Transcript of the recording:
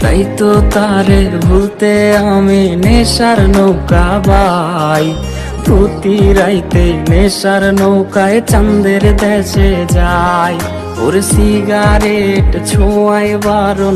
তাই তো তারে ভুলতে আমি নেশার নৌকা বাই। প্রতি রাইতে নেশার নৌকায় চাঁদের দেশে যাই। ওর সিগারেট ছোঁয়াই বারণ